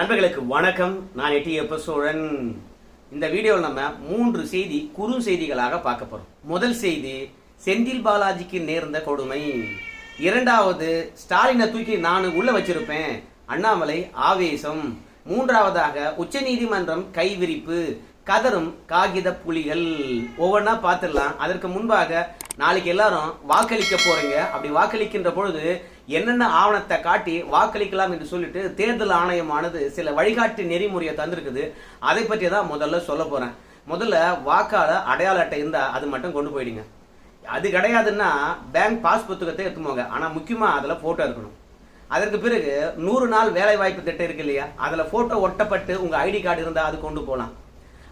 நண்பர்களுக்கு வணக்கம். நான் எட்டி எப்ப சோழன் இந்த வீடியோவில் நம்ம மூன்று செய்தி குறு செய்திகளாக பார்க்க போகிறோம் முதல் செய்தி செந்தில் பாலாஜிக்கு நேர்ந்த கொடுமை. இரண்டாவது ஸ்டாலினை தூக்கி நான் உள்ள வச்சிருப்பேன். அண்ணாமலை ஆவேசம். மூன்றாவதாக உச்சநீதிமன்றம் கைவிரிப்பு. கதரும் காகித புலிகள். ஒவ்வொன்றா பார்த்துடலாம். அதற்கு முன்பாக நாளைக்கு எல்லாரும் வாக்களிக்க போறீங்க. அப்படி வாக்களிக்கின்ற பொழுது என்னென்ன ஆவணத்தை காட்டி வாக்களிக்கலாம் என்று சொல்லிட்டு தேர்தல் ஆணையமானது சில வழிகாட்டு நெறிமுறையை தந்திருக்குது. அதை பற்றி தான் முதல்ல சொல்ல போறேன். முதல்ல வாக்காளர் அடையாள அட்டை இருந்தா அது மட்டும் கொண்டு போயிடுங்க. அது கிடையாதுன்னா பேங்க் பாஸ் புத்தகத்தை எடுத்துமோங்க ஆனால் ஆனா முக்கியமா அதுல போட்டோ இருக்கணும் அதற்கு பிறகு நூறு நாள் வேலை வாய்ப்பு திட்டம் இருக்கு இல்லையா? அதுல போட்டோ ஒட்டப்பட்டு உங்க ஐடி கார்டு இருந்தா அது கொண்டு போகலாம்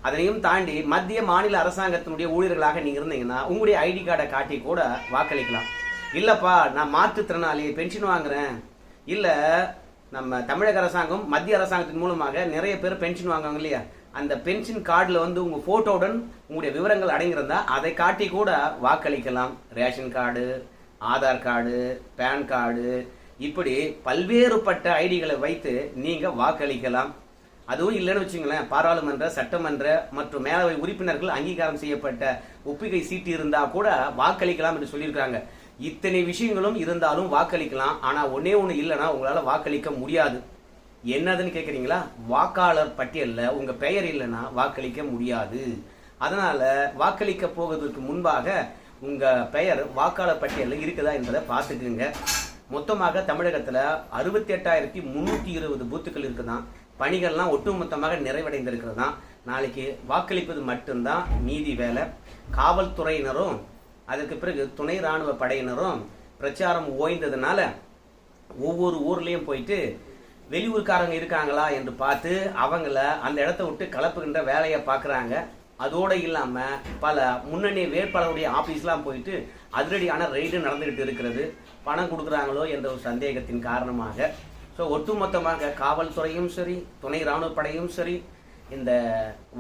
அதனையும் தாண்டி மத்திய மாநில அரசாங்கத்தினுடைய ஊழியர்களாக நீங்கள் இருந்தீங்கன்னா உங்களுடைய ஐடி கார்டை காட்டி கூட வாக்களிக்கலாம். இல்லைப்பா நான் மாற்றுத்திறனாளி பென்ஷன் வாங்குறேன். இல்லை நம்ம தமிழக அரசாங்கம் மத்திய அரசாங்கத்தின் மூலமாக நிறைய பேர் பென்ஷன் வாங்குவாங்க இல்லையா? அந்த பென்ஷன் கார்டில் வந்து உங்கள் ஃபோட்டோவுடன் உங்களுடைய விவரங்கள் அடங்கியிருந்தால் அதை காட்டி கூட வாக்களிக்கலாம். Ration card Aadhaar card PAN card இப்படி பல்வேறுபட்ட ஐடிகளை வைத்து நீங்கள் வாக்களிக்கலாம். அதுவும் இல்லைன்னு வச்சுங்களேன். பாராளுமன்ற சட்டமன்ற மற்றும் மேலவை உறுப்பினர்கள் அங்கீகாரம் செய்யப்பட்ட ஒப்புகை சீட்டு இருந்தா கூட வாக்களிக்கலாம் என்று சொல்லியிருக்காங்க இத்தனை விஷயங்களும் இருந்தாலும் வாக்களிக்கலாம். ஆனா ஒன்னே ஒன்று இல்லைன்னா உங்களால வாக்களிக்க முடியாது. என்னதுன்னு கேக்குறீங்களா? வாக்காளர் பட்டியல்ல உங்க பெயர் இல்லைன்னா வாக்களிக்க முடியாது. அதனால வாக்களிக்க போவதற்கு முன்பாக உங்க பெயர் வாக்காளர் பட்டியலில் இருக்குதா என்பதை பார்த்துக்குங்க. மொத்தமாக தமிழகத்துல அறுபத்தி எட்டாயிரத்தி முன்னூத்தி இருபது பூத்துக்கள் இருக்குதான். பணிகள்லாம் ஒட்டுமொத்தமாக நிறைவடைந்திருக்கிறது தான் நாளைக்கு வாக்களிப்பது மட்டும்தான் நீதி வேலை. காவல்துறையினரும் அதற்கு பிறகு துணை ராணுவ படையினரும் பிரச்சாரம் ஓய்ந்ததுனால ஒவ்வொரு ஊர்லேயும் போயிட்டு வெளியூர்காரங்க இருக்காங்களா என்று பார்த்து அவங்கள அந்த இடத்த விட்டு கலப்புகின்ற வேலையை பார்க்குறாங்க. அதோட இல்லாமல் பல முன்னணி வேட்பாளருடைய ஆஃபீஸ்லாம் போயிட்டு அதிரடியான ரெய்டு நடந்துக்கிட்டு இருக்கிறது. பணம் கொடுக்குறாங்களோ என்ற ஒரு சந்தேகத்தின் காரணமாக ஸோ ஒட்டுமொத்தமாக காவல்துறையும் சரி துணை இராணுவப்படையும் சரி இந்த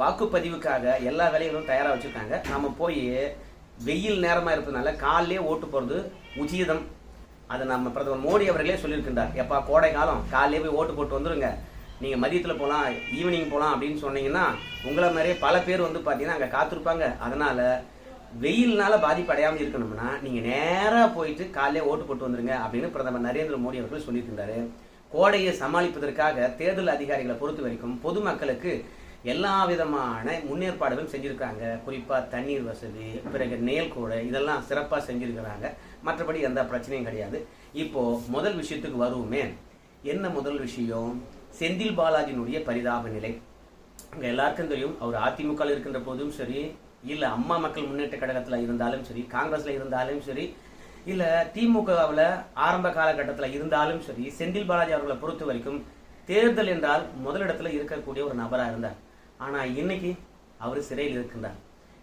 வாக்குப்பதிவுக்காக எல்லா வேலைகளும் தயாராக வச்சுருக்காங்க. நம்ம போய் வெயில் நேரமாக இருப்பதுனால காலையிலே ஓட்டு போகிறது உச்சிதம் அது நம்ம பிரதமர் மோடி அவர்களே சொல்லியிருக்கின்றார். எப்பா கோடை காலம் காலையிலே போய் ஓட்டு போட்டு வந்துடுங்க நீங்கள் மதியத்தில் போகலாம் ஈவினிங் போகலாம் அப்படின்னு சொன்னீங்கன்னா உங்களை மாதிரியே பல பேர் வந்து பார்த்தீங்கன்னா அங்கே காத்திருப்பாங்க. அதனால் வெயில்னால பாதிப்பு அடையாமல் இருக்கணும்னா நீங்கள் நேராக போயிட்டு காலையிலே ஓட்டு போட்டு வந்துருங்க அப்படின்னு பிரதமர் நரேந்திர மோடி அவர்கள் சொல்லியிருக்கின்றாரு. கோடையை சமாளிப்பதற்காக தேர்தல் அதிகாரிகளை பொறுத்த வரைக்கும் பொதுமக்களுக்கு எல்லா விதமான முன்னேற்பாடுகளும் செஞ்சுருக்காங்க குறிப்பாக தண்ணீர் வசதி பிறகு நேல் கூடை இதெல்லாம் சிறப்பாக செஞ்சுருக்கிறாங்க. மற்றபடி எந்த பிரச்சனையும் கிடையாது. இப்போது முதல் விஷயத்துக்கு வருவோமே. என்ன முதல் விஷயம்? செந்தில் பாலாஜியினுடைய பரிதாப நிலை. இங்கே எல்லாருக்கும் தெரியும் அவர் அதிமுகவில் இருக்கின்ற போதும் சரி இல்லை அம்மா மக்கள் முன்னேற்ற கழகத்தில் இருந்தாலும் சரி காங்கிரஸில் இருந்தாலும் சரி இல்ல திமுகவில் ஆரம்ப காலகட்டத்தில் இருந்தாலும் சரி செந்தில் பாலாஜி அவர்களை பொறுத்த வரைக்கும் தேர்தல் என்றால் முதலிடத்துல இருக்கக்கூடிய ஒரு நபராக இருந்தார். ஆனா இன்னைக்கு அவர் சிறையில் இருக்கின்றார்.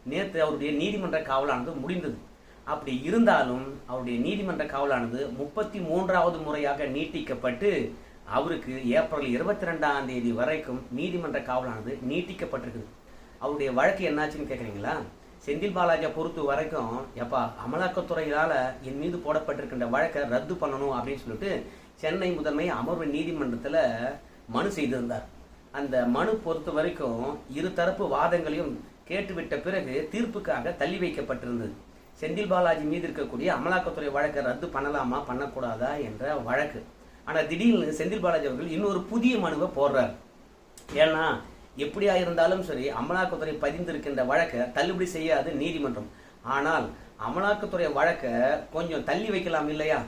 நேற்று அவருடைய நீதிமன்ற காவலானது முடிந்தது. அப்படி இருந்தாலும் அவருடைய நீதிமன்ற காவலானது முப்பத்தி மூன்றாவது முறையாக நீட்டிக்கப்பட்டு அவருக்கு ஏப்ரல் இருபத்தி ரெண்டாம் தேதி வரைக்கும் நீதிமன்ற காவலானது நீட்டிக்கப்பட்டிருக்குது. அவருடைய வழக்கு என்னாச்சுன்னு கேட்குறீங்களா செந்தில் பாலாஜியை பொறுத்த வரைக்கும் எப்பா அமலாக்கத்துறையால என் மீது போடப்பட்டிருக்கின்ற வழக்கை ரத்து பண்ணணும் அப்படின்னு சொல்லிட்டு சென்னை முதன்மை அமர்வு நீதிமன்றத்தில் மனு செய்திருந்தார். அந்த மனு பொறுத்த வரைக்கும் இரு தரப்பு வாதங்களையும் கேட்டுவிட்ட பிறகு தீர்ப்புக்காக தள்ளி வைக்கப்பட்டிருந்தது. செந்தில் பாலாஜி மீது இருக்கக்கூடிய அமலாக்கத்துறை வழக்கை ரத்து பண்ணலாமா பண்ணக்கூடாதா என்ற வழக்கு. ஆனால் திடீர்னு செந்தில் பாலாஜி அவர்கள் இன்னொரு புதிய மனுவை போடுறார். ஏன்னா எப்படியா இருந்தாலும் சரி அமலாக்கத்துறை பதிந்திருக்கின்ற வழக்கை தள்ளுபடி செய்யாது நீதிமன்றம். ஆனால் அமலாக்கத்துறை வழக்கை கொஞ்சம் தள்ளி வைக்கலாம் இல்லையா?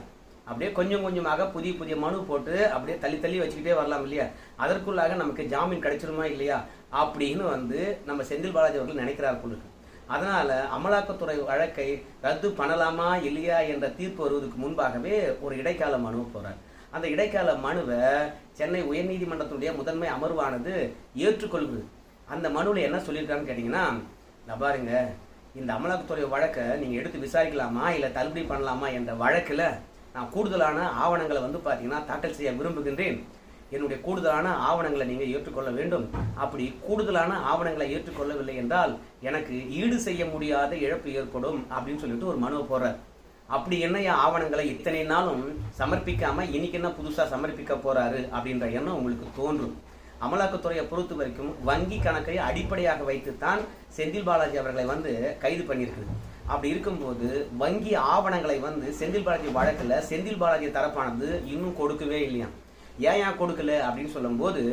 அப்படியே கொஞ்சம் கொஞ்சமாக புதிய புதிய மனு போட்டு அப்படியே தள்ளி தள்ளி வச்சுக்கிட்டே வரலாம் இல்லையா? அதற்குள்ளாக நமக்கு ஜாமீன் கிடைச்சிருமா இல்லையா? அப்படின்னு வந்து நம்ம செந்தில் பாலாஜி அவர்கள் நினைக்கிறார் போல அதனால் அமலாக்கத்துறை வழக்கை ரத்து பண்ணலாமா இல்லையா என்ற தீர்ப்பு வருவதற்கு முன்பாகவே ஒரு இடைக்கால மனு போகிறார் அந்த இடைக்கால மனுவை சென்னை உயர்நீதிமன்றத்துடைய முதன்மை அமர்வானது ஏற்றுக்கொள்வது அந்த மனுவில் என்ன சொல்லியிருக்காருன்னு கேட்டிங்கன்னா "நான் பாருங்க இந்த அமலாக்கத்துறை வழக்கை நீங்கள் எடுத்து விசாரிக்கலாமா இல்லை தள்ளுபடி பண்ணலாமா என்ற வழக்கில் நான் கூடுதலான ஆவணங்களை வந்து பார்த்தீங்கன்னா தாக்கல் செய்ய விரும்புகின்றேன். என்னுடைய கூடுதலான ஆவணங்களை நீங்கள் ஏற்றுக்கொள்ள வேண்டும். அப்படி கூடுதலான ஆவணங்களை ஏற்றுக்கொள்ளவில்லை என்றால் எனக்கு ஈடு செய்ய முடியாத இழப்பு ஏற்படும் அப்படின்னு சொல்லிட்டு ஒரு மனுவை போடுறார். அப்படி என்னைய ஆவணங்களை இத்தனை நாளும் சமர்ப்பிக்காம இன்னைக்கு என்ன புதுசா சமர்ப்பிக்க போறாரு அப்படின்ற எண்ணம் உங்களுக்கு தோன்றும். அமலாக்கத்துறையை பொறுத்த வரைக்கும் வங்கி கணக்கை அடிப்படையாக வைத்துத்தான் செந்தில் பாலாஜி அவர்களை வந்து கைது பண்ணியிருக்குது. அப்படி இருக்கும்போது வங்கி ஆவணங்களை வந்து செந்தில் பாலாஜி வழக்கில் செந்தில் பாலாஜி தரப்பானது இன்னும் கொடுக்கவே இல்லையா? ஏன் ஏன் கொடுக்கல அப்படின்னு சொல்லும்போது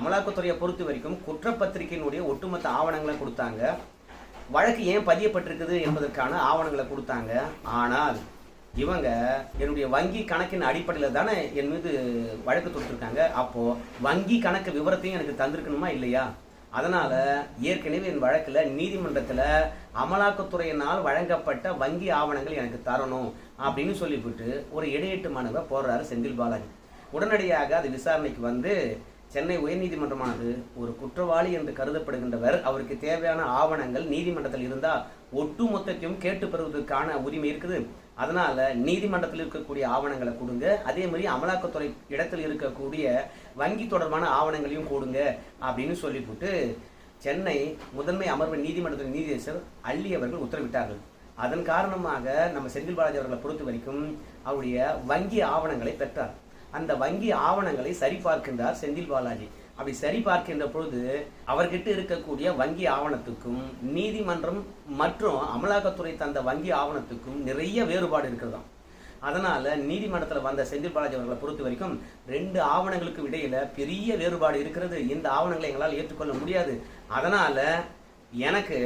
அமலாக்கத்துறையை பொறுத்த வரைக்கும் குற்றப்பத்திரிகையினுடைய ஒட்டுமொத்த ஆவணங்களை கொடுத்தாங்க. வழக்கு ஏன் பதியப்பட்டிருக்குது என்பதற்கான ஆவணங்களை கொடுத்தாங்க. ஆனால் இவங்க என்னுடைய வங்கி கணக்கின் அடிப்படையில் தானே என் மீது வழக்கு தொடுத்திருக்காங்க. அப்போது வங்கி கணக்கு விவரத்தையும் எனக்கு தந்திருக்கணுமா இல்லையா? அதனால் ஏற்கனவே என் வழக்கில் நீதிமன்றத்தில் அமலாக்கத்துறையினால் வழங்கப்பட்ட வங்கி ஆவணங்கள் எனக்கு தரணும் அப்படின்னு சொல்லிவிட்டு ஒரு இடையீட்டு மனுவை போடுறாரு செந்தில் பாலாஜி. உடனடியாக அது விசாரணைக்கு வந்து சென்னை உயர்நீதிமன்றமானது ஒரு குற்றவாளி என்று கருதப்படுகின்றவர். அவருக்கு தேவையான ஆவணங்கள் நீதிமன்றத்தில் இருந்தால் ஒட்டு மொத்தத்தையும் கேட்டு பெறுவதற்கான உரிமை இருக்குது. அதனால நீதிமன்றத்தில் இருக்கக்கூடிய ஆவணங்களை கொடுங்க. அதே மாதிரி அமலாக்கத்துறை இடத்தில் இருக்கக்கூடிய வங்கி தொடர்பான ஆவணங்களையும் கொடுங்க அப்படின்னு சொல்லிவிட்டு சென்னை முதன்மை அமர்வு நீதிமன்றத்தின் நீதியரசர் அள்ளி அவர்கள் உத்தரவிட்டார்கள். அதன் காரணமாக நம்ம செந்தில் பாலாஜி அவர்களை பொறுத்த வரைக்கும் அவருடைய வங்கி ஆவணங்களை பெற்றார். அந்த வங்கி ஆவணங்களை சரிபார்க்கின்றார் செந்தில் பாலாஜி. அப்படி சரி பார்க்கின்ற பொழுது அவர்கிட்ட இருக்கக்கூடிய வங்கி ஆவணத்துக்கும் நீதிமன்றம் மற்றும் அமலாக்கத்துறை தந்த வங்கி ஆவணத்துக்கும் நிறைய வேறுபாடு இருக்கிறதாம். அதனால நீதிமன்றத்தில் வந்த செந்தில் பாலாஜி அவர்களை பொறுத்த வரைக்கும் ரெண்டு ஆவணங்களுக்கு இடையில பெரிய வேறுபாடு இருக்கிறது. இந்த ஆவணங்களை எங்களால் ஏற்றுக்கொள்ள முடியாது. அதனால எனக்கு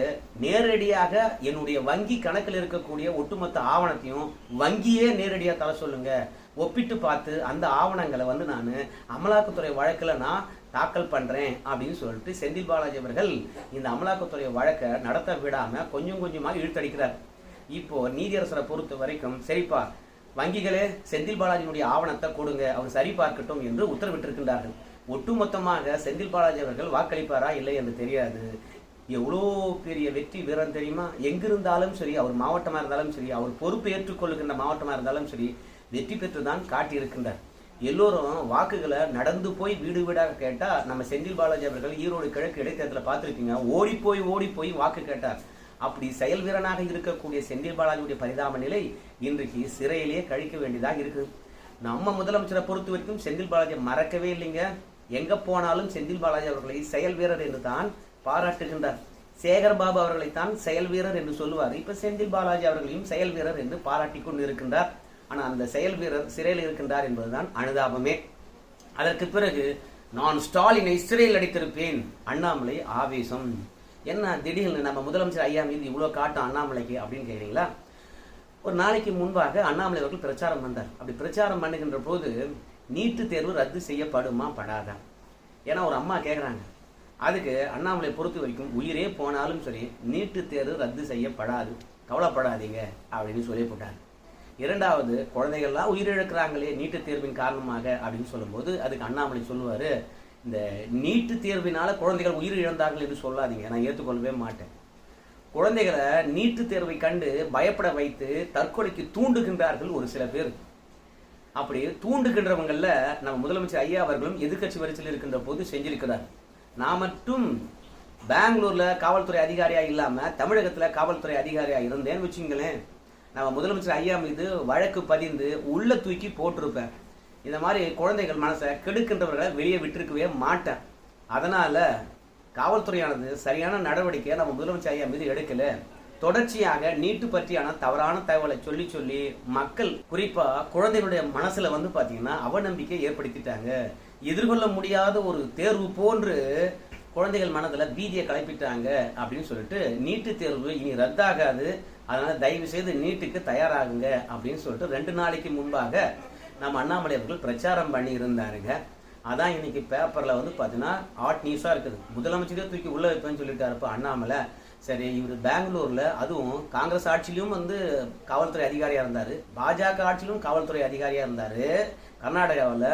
நேரடியாக என்னுடைய வங்கி கணக்கில் இருக்கக்கூடிய ஒட்டுமொத்த ஆவணத்தையும் வங்கியே நேரடியாக தர சொல்லுங்க. ஒப்பிட்டு பார்த்து அந்த ஆவணங்களை வந்து நான் அமலாக்கத்துறை வழக்கில் நான் தாக்கல் பண்ணுறேன் அப்படின்னு சொல்லிட்டு செந்தில் பாலாஜி அவர்கள் இந்த அமலாக்கத்துறை வழக்கை நடத்த விடாமல் கொஞ்சம் கொஞ்சமாக இழுத்தடிக்கிறார். இப்போது நீதியரசரை பொறுத்த வரைக்கும் சரிப்பா வங்கிகளே செந்தில் பாலாஜியினுடைய ஆவணத்தை கொடுங்க அவர் சரி பார்க்கட்டும் என்று உத்தரவிட்டிருக்கின்றார்கள். ஒட்டுமொத்தமாக செந்தில் பாலாஜி அவர்கள் வாக்களிப்பாரா இல்லை என்று தெரியாது. எவ்வளோ பெரிய வெற்றி வீரன் தெரியுமா? எங்கிருந்தாலும் சரி அவர் மாவட்டமாக இருந்தாலும் சரி அவர் பொறுப்பு ஏற்றுக்கொள்ளுகின்ற மாவட்டமாக இருந்தாலும் சரி வெற்றி பெற்று தான் காட்டியிருக்கின்றார். எல்லோரும் வாக்குகளை நடந்து போய் வீடு வீடாக கேட்டால் நம்ம செந்தில் பாலாஜி அவர்கள் ஈரோடு கிழக்கு இடைத்தேர்தலில் பார்த்துருக்கீங்க ஓடி போய் ஓடி போய் வாக்கு கேட்டார். அப்படி செயல் வீரனாக இருக்கக்கூடிய செந்தில் பாலாஜியுடைய பரிதாப நிலை இன்றைக்கு சிறையிலேயே கழிக்க வேண்டியதாக இருக்குது நம்ம முதலமைச்சரை பொறுத்த வரைக்கும் செந்தில் பாலாஜி மறக்கவே இல்லைங்க. எங்க போனாலும் செந்தில் பாலாஜி அவர்களை செயல் வீரர் என்று தான் பாராட்டுகின்றார். சேகர் பாபு அவர்களைத்தான் செயல் வீரர் என்று சொல்லுவார். இப்ப செந்தில் பாலாஜி அவர்களையும் செயல் வீரர் என்று பாராட்டி கொண்டு இருக்கின்றார் ஆனால் அந்த செயல் வீரர் சிறையில் இருக்கின்றார் என்பதுதான் அனுதாபமே. அதற்கு பிறகு நான் ஸ்டாலினை சிறையில் அடித்திருப்பேன் அண்ணாமலை ஆவேசம். என்ன திடீர்னு நம்ம முதலமைச்சர் ஐயா மீது இவ்வளோ காட்டும் அண்ணாமலைக்கு அப்படின்னு கேட்குறீங்களா ஒரு நாளைக்கு முன்பாக அண்ணாமலை அவர்கள் பிரச்சாரம் வந்தார். அப்படி பிரச்சாரம் பண்ணுகின்ற போது நீட்டு தேர்வு ரத்து செய்யப்படுமா படாதா? ஏன்னா ஒரு அம்மா கேட்குறாங்க அதுக்கு அண்ணாமலை பொறுத்த வரைக்கும் உயிரே போனாலும் சரி நீட்டு தேர்வு ரத்து செய்யப்படாது. கவலைப்படாதீங்க அப்படின்னு சொல்லி போட்டாங்க இரண்டாவது குழந்தைகள்லாம் உயிரிழக்கிறாங்களே நீட்டு தேர்வின் காரணமாக அப்படின்னு சொல்லும்போது அதுக்கு அண்ணாமலை சொல்லுவார் இந்த நீட்டு தேர்வினால் குழந்தைகள் உயிர் இழந்தார்கள் என்று சொல்லாதீங்க நான் ஏற்றுக்கொள்ளவே மாட்டேன். குழந்தைகளை நீட்டு தேர்வை கண்டு பயப்பட வைத்து தற்கொலைக்கு தூண்டுகின்றார்கள் ஒரு சில பேர். அப்படி தூண்டுகின்றவங்களில் நம்ம முதலமைச்சர் ஐயா அவர்களும் எதிர்க்கட்சி வரிசையில் இருக்கின்ற போது செஞ்சிருக்கிறார். நான் மட்டும் பெங்களூரில் காவல்துறை அதிகாரியாக இல்லாமல் தமிழகத்தில் காவல்துறை அதிகாரியாக இருந்தேன்னு வச்சுங்களேன். நம்ம முதலமைச்சர் ஐயா மீது வழக்கு பதிந்து உள்ள தூக்கி போட்டிருப்பேன். இந்த மாதிரி குழந்தைகள் மனசை கெடுக்கின்றவர்களை வெளியே விட்டிருக்கவே மாட்டேன். அதனால் காவல்துறையானது சரியான நடவடிக்கையை நம்ம முதலமைச்சர் ஐயா மீது எடுக்கலை. தொடர்ச்சியாக நீட்டு பற்றியான தவறான தகவலை சொல்லி சொல்லி மக்கள் குறிப்பா குழந்தைகளுடைய மனசுல வந்து பாத்தீங்கன்னா அவநம்பிக்கை ஏற்படுத்திட்டாங்க. எதிர்கொள்ள முடியாத ஒரு தேர்வு போன்று குழந்தைகள் மனதில் பீதியை கிளப்பிட்டாங்க அப்படின்னு சொல்லிட்டு நீட்டு தேர்வு இனி ரத்தாகாது. அதனால் தயவு செய்து நீட்டுக்கு தயாராகுங்க அப்படின்னு சொல்லிட்டு ரெண்டு நாளைக்கு முன்பாக நம்ம அண்ணாமலை அவர்கள் பிரச்சாரம் பண்ணி இருந்தாருங்க அதான் இன்னைக்கு பேப்பரில் வந்து பார்த்தீங்கன்னா ஹாட் நியூஸாக இருக்குது. முதலமைச்சரே தூக்கி உள்ள வைப்பேன்னு சொல்லிட்டாருப்ப அண்ணாமலை. சரி இவர் பெங்களூரில் அதுவும் காங்கிரஸ் ஆட்சியிலும் வந்து காவல்துறை அதிகாரியாக இருந்தார். பாஜக ஆட்சியிலும் காவல்துறை அதிகாரியாக இருந்தார். கர்நாடகாவில்.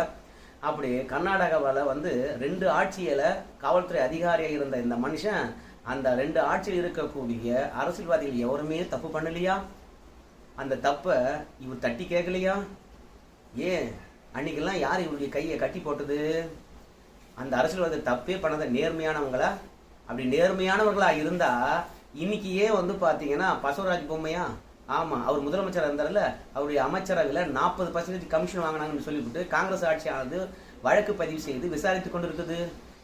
அப்படி கர்நாடகாவில் வந்து ரெண்டு ஆட்சியில் காவல்துறை அதிகாரியாக இருந்த இந்த மனுஷன் அந்த ரெண்டு ஆட்சியில் இருக்கக்கூடிய அரசியல்வாதிகள் எவருமே தப்பு பண்ணலையா? அந்த தப்பை இவர் தட்டி கேட்கலையா? ஏன்? அன்னைக்கெல்லாம் யார் இவருடைய கையை கட்டி போட்டது? அந்த அரசியல்வாதி தப்பே பண்ணத நேர்மையானவங்களா? அப்படி நேர்மையானவர்களா இருந்தா இன்னைக்கு ஏன் வந்து பார்த்தீங்கன்னா பசவராஜ் பொம்மையா? ஆமாம் அவர் முதலமைச்சராக இருந்தார்ல அவருடைய அமைச்சரவையில் நாற்பது பர்சன்டேஜ் கமிஷன் வாங்கினாங்கன்னு சொல்லிவிட்டு காங்கிரஸ் ஆட்சியானது வழக்கு பதிவு செய்து விசாரித்து கொண்டு இருக்குது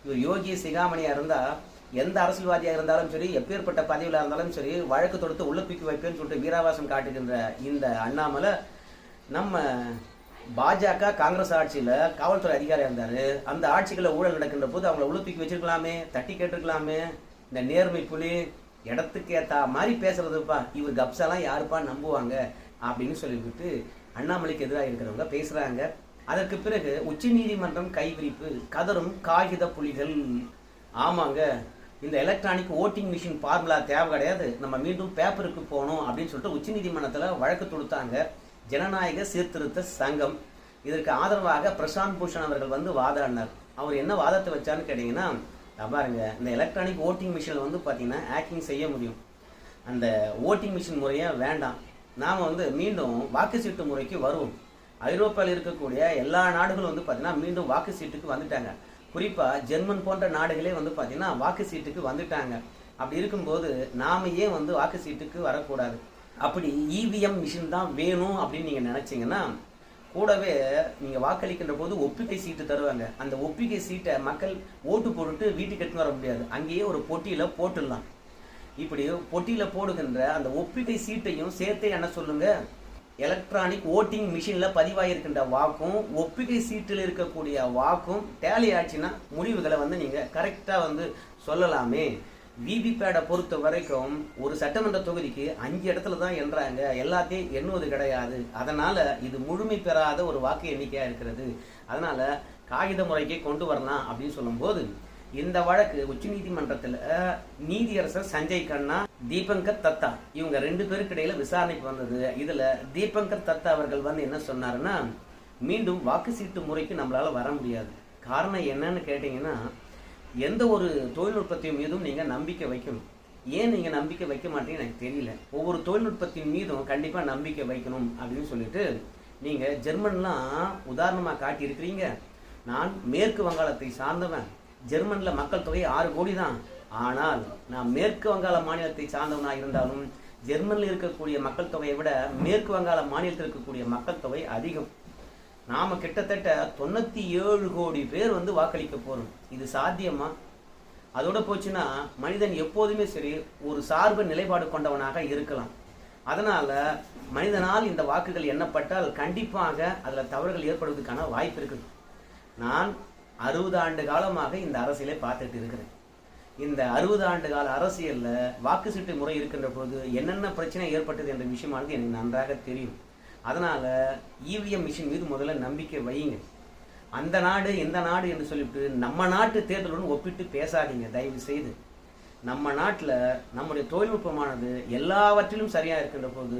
இவர் யோகி சிகாமணியாக இருந்தால் எந்த அரசியல்வாதியாக இருந்தாலும் சரி எப்பேற்பட்ட பதவியில் இருந்தாலும் சரி வழக்கு தொடுத்து உள்ள தூக்கி வைப்பேன்னு சொல்லிட்டு வீராவாசம் காட்டுகின்ற இந்த அண்ணாமலை நம்ம பாஜக காங்கிரஸ் ஆட்சியில் காவல்துறை அதிகாரியாக இருந்தார். அந்த ஆட்சிகளை ஊழல் நடக்கின்ற போது அவங்கள உள்ள தூக்கி வச்சிருக்கலாமே தட்டி கேட்டிருக்கலாமே இந்த நேர்மை புலி இடத்துக்கு ஏத்தா மாதிரி பேசுகிறதுப்பா இவர் கப்ஸெல்லாம் யாருப்பா நம்புவாங்க அப்படின்னு சொல்லிவிட்டு அண்ணாமலைக்கு எதிராக இருக்கிறவங்க பேசுகிறாங்க அதற்கு பிறகு உச்சநீதிமன்றம் கைவிரிப்பு கதரும் காகித புலிகள். ஆமாங்க. இந்த எலக்ட்ரானிக் ஓட்டிங் மிஷின் ஃபார்முலா தேவை கிடையாது. நம்ம மீண்டும் பேப்பருக்கு போகணும் அப்படின்னு சொல்லிட்டு உச்சநீதிமன்றத்தில் வழக்கு தொடுத்தாங்க ஜனநாயக சீர்திருத்த சங்கம். இதற்கு ஆதரவாக பிரசாந்த் பூஷன் அவர்கள் வந்து வாதாடினார். அவர் என்ன வாதத்தை வச்சான்னு கேட்டிங்கன்னா பாருங்க இந்த எலக்ட்ரானிக் ஓட்டிங் மிஷினில் வந்து பார்த்தீங்கன்னா ஹேக்கிங் செய்ய முடியும். அந்த ஓட்டிங் மிஷின் முறையே வேண்டாம். நாம் வந்து மீண்டும் வாக்கு சீட்டு முறைக்கு வருவோம். ஐரோப்பாவில் இருக்கக்கூடிய எல்லா நாடுகளும் வந்து பார்த்தீங்கன்னா மீண்டும் வாக்கு சீட்டுக்கு வந்துட்டாங்க. குறிப்பாக ஜெர்மன் போன்ற நாடுகளே வந்து பார்த்தீங்கன்னா வாக்கு சீட்டுக்கு வந்துட்டாங்க. அப்படி இருக்கும்போது நாம ஏன் வந்து வாக்கு சீட்டுக்கு வரக்கூடாது? அப்படி இவிஎம் மிஷின் தான் வேணும் அப்படின்னு நீங்கள் நினச்சிங்கன்னா கூடவே நீங்கள் வாக்களிக்கின்ற போது ஒப்பிக்கை சீட்டு தருவாங்க. அந்த ஒப்பிகை சீட்டை மக்கள் ஓட்டு போட்டுட்டு வீட்டுக்கு எடுத்துன்னு வர முடியாது. அங்கேயே ஒரு பொட்டியில் போட்டுடலாம். இப்படி பொட்டியில் போடுகின்ற அந்த ஒப்பிக்கை சீட்டையும் சேர்த்தே என்ன சொல்லுங்கள் எலக்ட்ரானிக் ஓட்டிங் மிஷினில் பதிவாயிருக்கின்ற வாக்கும் ஒப்பிகை சீட்டில் இருக்கக்கூடிய வாக்கும் டேலி ஆச்சுன்னா முடிவுகளை வந்து நீங்கள் கரெக்டாக வந்து சொல்லலாமே. விவிபேடை பொறுத்த வரைக்கும் ஒரு சட்டமன்ற தொகுதிக்கு அஞ்சு இடத்துல தான் எண்றாங்க எல்லாத்தையும் எண்ணுவது கிடையாது. அதனால் இது முழுமை பெறாத ஒரு வாக்கு எண்ணிக்கையாக இருக்கிறது. அதனால் காகித முறைக்கு கொண்டு வரலாம் அப்படின்னு சொல்லும்போது இந்த வழக்கு உச்சநீதிமன்றத்தில் நீதியரசர் சஞ்சய் கண்ணா தீபங்கர் தத்தா. இவங்க ரெண்டு பேருக்கு இடையில விசாரணைக்கு வந்தது. இதுல தீபங்கர் தத்தா அவர்கள் வந்து என்ன சொன்னாருன்னா மீண்டும் வாக்கு சீட்டு முறைக்கு நம்மளால வர முடியாது. காரணம் என்னன்னு கேட்டீங்கன்னா எந்த ஒரு தொழில்நுட்பத்தின் மீதும் நீங்க நம்பிக்கை வைக்கணும். ஏன் நீங்க நம்பிக்கை வைக்க மாட்டீங்கன்னு எனக்கு தெரியல. ஒவ்வொரு தொழில்நுட்பத்தின் மீதும் கண்டிப்பா நம்பிக்கை வைக்கணும் அப்படின்னு சொல்லிட்டு நீங்க ஜெர்மன்லாம் உதாரணமா காட்டியிருக்கிறீங்க. நான் மேற்கு வங்காளத்தை சார்ந்தவன். ஜெர்மனில் மக்கள் தொகை ஆறு கோடி தான் ஆனால் நான் மேற்கு வங்காள மாநிலத்தை சார்ந்தவனாக இருந்தாலும் ஜெர்மனில் இருக்கக்கூடிய மக்கள் தொகையை விட மேற்கு வங்காள மாநிலத்தில் இருக்கக்கூடிய மக்கள் தொகை அதிகம். நாம் கிட்டத்தட்ட தொண்ணூற்றி ஏழு கோடி பேர் வந்து வாக்களிக்க போகிறோம் இது சாத்தியமா? அதோட போச்சுன்னா மனிதன் எப்போதுமே சரி ஒரு சார்பு நிலைப்பாடு கொண்டவனாக இருக்கலாம். அதனால் மனிதனால் இந்த வாக்குகள் எண்ணப்பட்டால் கண்டிப்பாக அதில் தவறுகள் ஏற்படுவதற்கான வாய்ப்பு இருக்குது. நான் அறுபது ஆண்டு காலமாக இந்த அரசியலை பார்த்துட்டு இருக்கிறேன். இந்த அறுபது ஆண்டு கால அரசியலில் வாக்கு சீட்டு முறை இருக்கின்ற போது என்னென்ன பிரச்சனை ஏற்பட்டது என்ற விஷயமானது எனக்கு நன்றாக தெரியும். அதனால் இவிஎம் மிஷின் மீது முதல்ல நம்பிக்கை வையுங்க. அந்த நாடு இந்த நாடு என்று சொல்லிவிட்டு நம்ம நாட்டு தேர்தலுடன் ஒப்பிட்டு பேசாதீங்க தயவு செய்து நம்ம நாட்டில் நம்முடைய தொழில்நுட்பமானது எல்லாவற்றிலும் சரியாக இருக்கின்ற போது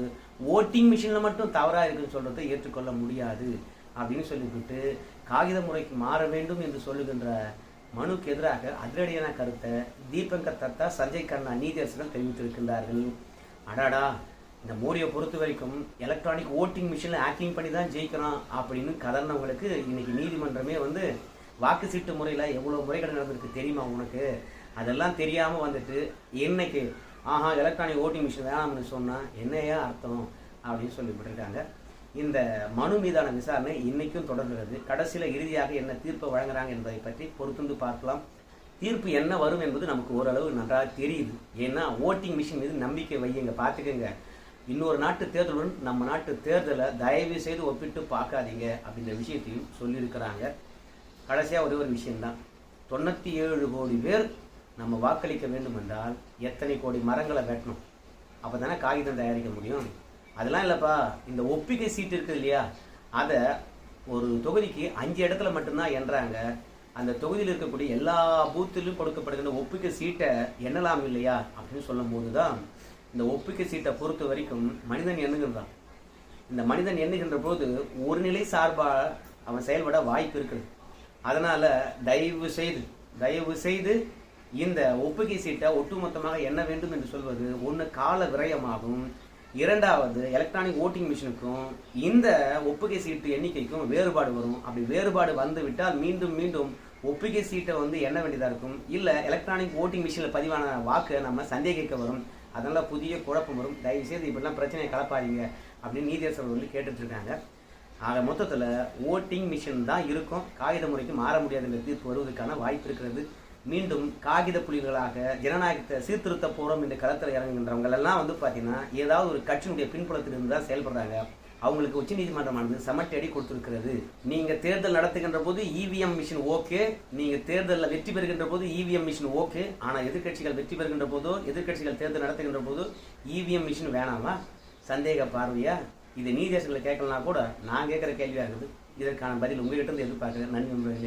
ஓட்டிங் மிஷினில் மட்டும் தவறாக இருக்குன்னு சொல்கிறத ஏற்றுக்கொள்ள முடியாது. அப்படின்னு சொல்லிவிட்டு காகித முறைக்கு மாற வேண்டும் என்று சொல்லுகின்ற மனுக்கு எதிராக அதிரடியான கருத்தை தீபங்கர் தத்தா சஞ்சய் கண்ணா நீதியரசர்கள் தெரிவித்திருக்கின்றார்கள். அடாடா இந்த மோடியை பொறுத்த வரைக்கும் எலக்ட்ரானிக் ஓட்டிங் மிஷினில் ஹேக்கிங் பண்ணி தான் ஜெயிக்கிறோம் அப்படின்னு கதர்னவங்களுக்கு இன்னைக்கு நீதிமன்றமே வந்து வாக்கு சீட்டு முறையில் எவ்வளோ முறைகள் நடந்திருக்கு தெரியுமா உனக்கு? அதெல்லாம் தெரியாமல் வந்துட்டு என்னைக்கு ஆஹா எலக்ட்ரானிக் ஓட்டிங் மிஷின் வேணாம்னு சொன்னால் என்னையா அர்த்தம் அப்படின்னு சொல்லிவிட்டுருக்காங்க இந்த மனு மீதான விசாரணை இன்னைக்கும் தொடர்கிறது. கடைசியில் இறுதியாக என்ன தீர்ப்பு வழங்குறாங்க என்பதை பற்றி பொறுத்துந்து பார்க்கலாம். தீர்ப்பு என்ன வரும் என்பது நமக்கு ஓரளவு நன்றாக தெரியுது. ஏன்னா ஓட்டிங் மிஷின் மீது நம்பிக்கை வையுங்க பார்த்துக்கோங்க. இன்னொரு நாட்டு தேர்தலுடன் நம்ம நாட்டு தேர்தலை தயவு செய்து ஒப்பிட்டு பார்க்காதீங்க அப்படின்ற விஷயத்தையும் சொல்லியிருக்கிறாங்க. கடைசியாக ஒரே ஒரு விஷயம்தான். தொண்ணூற்றி ஏழு கோடி பேர் நம்ம வாக்களிக்க வேண்டும் என்றால் எத்தனை கோடி மரங்களை வெட்டணும்? அப்போ தானே காகிதம் தயாரிக்க முடியும். அதெல்லாம் இல்லைப்பா. இந்த ஒப்பிக்கை சீட்டு இருக்குது இல்லையா? அதை ஒரு தொகுதிக்கு அஞ்சு இடத்துல மட்டும்தான் எண்றாங்க அந்த தொகுதியில் இருக்கக்கூடிய எல்லா பூத்திலும் கொடுக்கப்படுகின்ற ஒப்பிக்கை சீட்டை எண்ணலாம் இல்லையா? அப்படின்னு சொல்லும் போது தான் இந்த ஒப்பிக்கை சீட்டை பொறுத்த வரைக்கும் மனிதன் எண்ணுகின்றான். இந்த மனிதன் எண்ணுகின்ற போது ஒரு நிலை சார்பாக அவன் செயல்பட வாய்ப்பு இருக்குது. அதனால் தயவு செய்து தயவு செய்து இந்த ஒப்புகை சீட்டை ஒட்டுமொத்தமாக எண்ண வேண்டும் என்று சொல்வது ஒன்று கால விரயமாகும். இரண்டாவது எலக்ட்ரானிக் ஓட்டிங் மிஷினுக்கும் இந்த ஒப்புகை சீட்டு எண்ணிக்கைக்கும் வேறுபாடு வரும். அப்படி வேறுபாடு வந்து விட்டால் மீண்டும் மீண்டும் ஒப்புகை சீட்டை வந்து எண்ண வேண்டியதாக இருக்கும். இல்லை எலக்ட்ரானிக் ஓட்டிங் மிஷினில் பதிவான வாக்கை நம்ம சந்தேகிக்க வரும். அதனால் புதிய குழப்பம் வரும். தயவுசெய்து இப்படிலாம் பிரச்சனையை கலப்பாதீங்க அப்படின்னு நீதியரசர்கள் வந்து கேட்டுட்ருக்காங்க. ஆக மொத்தத்தில் ஓட்டிங் மிஷின் தான் இருக்கும். காகித முறைக்கு மாற முடியாதுங்கிற தீர்ப்பு வருவதற்கான வாய்ப்பு இருக்கிறது. மீண்டும் காகித புலிகளாக ஜனநாயகத்தை சீர்திருத்த போகிறோம் என்று களத்தில் இறங்குகின்றவங்க எல்லாம் வந்து பார்த்தீங்கன்னா ஏதாவது ஒரு கட்சியினுடைய பின்புலத்தில் இருந்து தான் செயல்படுறாங்க. அவங்களுக்கு உச்சநீதிமன்றமானது சமட்டி கொடுத்துருக்கிறது. நீங்கள் நீங்க தேர்தல் நடத்துகின்ற போது இவிஎம் மிஷின் ஓகே நீங்க தேர்தலில் வெற்றி பெறுகின்ற போது இவிஎம் மிஷின் ஓகே ஆனால் எதிர்க்கட்சிகள் வெற்றி பெறுகின்ற போதோ எதிர்க்கட்சிகள் தேர்தல் நடத்துகின்ற போதோ இவிஎம் மிஷின் வேணாமா? சந்தேக பார்வையா? இதை நீதியரசர்களை கேட்கலனா கூட நான் கேட்குற கேள்வியாக இருக்குது. இதற்கான பதில் உங்ககிட்ட இருந்து எதிர்பார்க்குறேன். நன்றி